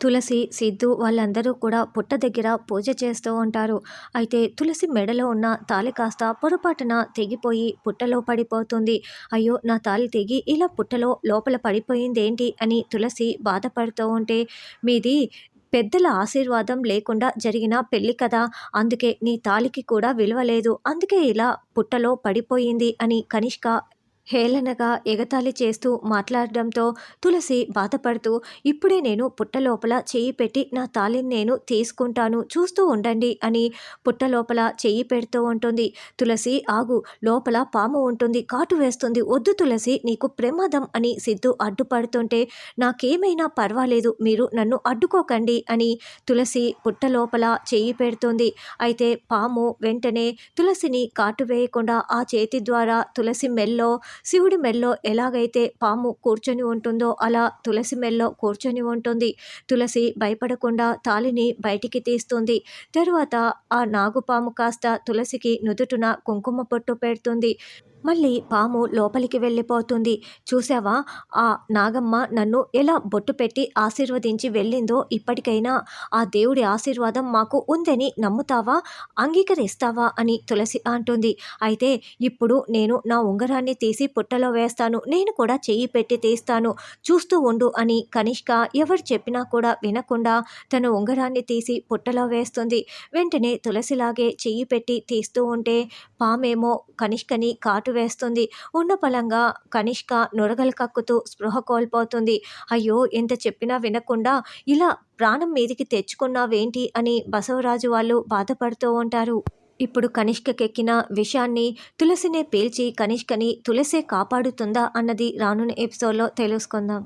తులసి సిద్ధు వాళ్ళందరూ కూడా పుట్ట దగ్గర పూజ చేస్తూ ఉంటారు. అయితే తులసి మెడలో ఉన్న తాళి కాస్త పొరపాటున తెగిపోయి పుట్టలో పడిపోతుంది. అయ్యో నా తాళి తెగి ఇలా పుట్టలో లోపల పడిపోయిందేంటి అని తులసి బాధపడుతూ ఉంటే మీది పెద్దల ఆశీర్వాదం లేకుండా జరిగిన పెళ్ళి కదా అందుకే నీ తాలికి కూడా విలువ లేదు అందుకే ఇలా పుట్టలో పడిపోయింది అని కనిష్క హేళనగా ఎగతాళి చేస్తూ మాట్లాడడంతో తులసి బాధపడుతూ ఇప్పుడే నేను పుట్టలోపల చెయ్యి పెట్టి నా తాళిని నేను తీసుకుంటాను చూస్తూ ఉండండి అని పుట్టలోపల చెయ్యి పెడుతూ ఉంటుంది. తులసి ఆగు లోపల పాము ఉంటుంది కాటు వేస్తుంది వద్దు తులసి నీకు ప్రమాదం అని సిద్ధు అడ్డుపడుతుంటే నాకేమైనా పర్వాలేదు మీరు నన్ను అడ్డుకోకండి అని తులసి పుట్టలోపల చెయ్యి పెడుతుంది. అయితే పాము వెంటనే తులసిని కాటు వేయకుండా ఆ చేతి ద్వారా తులసి మెల్లో శివుడి మెల్లో ఎలాగైతే పాము కూర్చొని ఉంటుందో అలా తులసి మెల్లో కూర్చొని ఉంటుంది. తులసి భయపడకుండా తాలిని బయటికి తీస్తుంది. తరువాత ఆ నాగుపాము కాస్త తులసికి నుదుటున కుంకుమ పొట్టు పెడుతుంది. మళ్ళీ పాము లోపలికి వెళ్ళిపోతుంది. చూసావా ఆ నాగమ్మ నన్ను ఎలా బొట్టు పెట్టి ఆశీర్వదించి వెళ్ళిందో ఇప్పటికైనా. ఆ దేవుడి ఆశీర్వాదం మాకు ఉందని నమ్ముతావా? అంగీకరిస్తావా? అని తులసి అంటుంది. అయితే ఇప్పుడు నేను నా ఉంగరాన్ని తీసి పుట్టలో వేస్తాను. నేను కూడా చెయ్యి పెట్టి తీస్తాను. చూస్తూ ఉండు అని కనిష్క ఎవరు చెప్పినా కూడా వినకుండా తన ఉంగరాన్ని తీసి పుట్టలో వేస్తుంది. వెంటనే తులసిలాగే చెయ్యి పెట్టి తీస్తూ ఉంటే పామేమో కనిష్కని కాటు వేస్తుంది. ఉన్నపలంగా కనిష్క నొరగలు కక్కుతూ స్పృహ కోల్పోతుంది. అయ్యో ఎంత చెప్పినా వినకుండా ఇలా ప్రాణం మీదికి తెచ్చుకున్నావేంటి అని బసవరాజు వాళ్ళు బాధపడుతూ ఉంటారు. ఇప్పుడు కనిష్కకెక్కిన విషయాన్ని తులసినే పీల్చి కనిష్కని తులసే కాపాడుతుందా అన్నది రానున్న ఎపిసోడ్లో తెలుసుకుందాం.